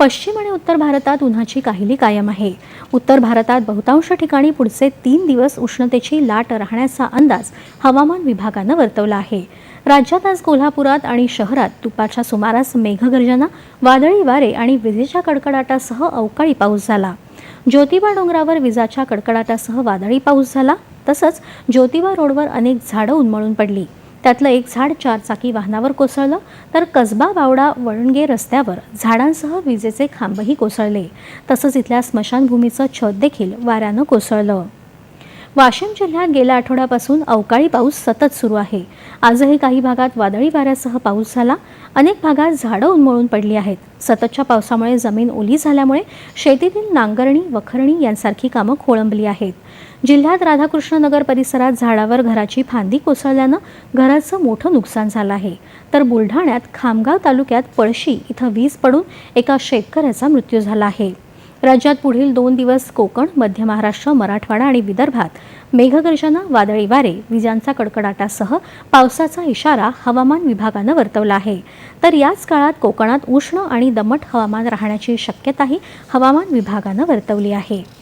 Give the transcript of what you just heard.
पश्चिम आणि उत्तर भारतात उन्हाची काहिली कायम आहे. उत्तर भारतात बहुतांश ठिकाणी पुढचे तीन दिवस उष्णतेची लाट राहण्याचा अंदाज हवामान विभागानं वर्तवला आहे. राज्यात आज कोल्हापुरात आणि शहरात दुपारच्या सुमारास मेघगर्जना वादळी वारे आणि विजेच्या कडकडाटासह अवकाळी पाऊस झाला. ज्योतिबा डोंगरावर विजाच्या कडकडाटासह वादळी पाऊस झाला तसंच ज्योतिबा रोडवर अनेक झाडं उन्मळून पडली. त्यातलं एक झाड चारचाकी वाहनावर कोसळलं तर कसबा बावडा वळणगे रस्त्यावर झाडांसह विजेचे खांबही कोसळले. तसंच इथल्या स्मशानभूमीचं छत देखील वाऱ्यानं कोसळलं. वाशिम जिल्ह्यात गेल्या आठवड्यापासून अवकाळी पाऊस सतत सुरू आहे. आजही काही भागात वादळी वाऱ्यासह पाऊस झाला. अनेक भागात झाडं उन्मळून पडली आहेत. सततच्या पावसामुळे जमीन ओली झाल्यामुळे शेतीतील नांगरणी वखरणी यांसारखी कामं खोळंबली आहेत. जिल्ह्यात राधाकृष्णनगर परिसरात झाडावर घराची फांदी कोसळल्यानं घराचं मोठं नुकसान झालं आहे. तर बुलढाण्यात खामगाव तालुक्यात पळशी इथं वीज पडून एका शेतकऱ्याचा मृत्यू झाला आहे. राज्यात पुढील दोन दिवस कोकण मध्य महाराष्ट्र मराठवाडा आणि विदर्भात मेघगर्जना वादळी वारे विजांचा कडकडाटासह पावसाचा इशारा हवामान विभागानं वर्तवला आहे. तर याच काळात कोकणात उष्ण आणि दमट हवामान राहण्याची शक्यताही हवामान विभागानं वर्तवली आहे.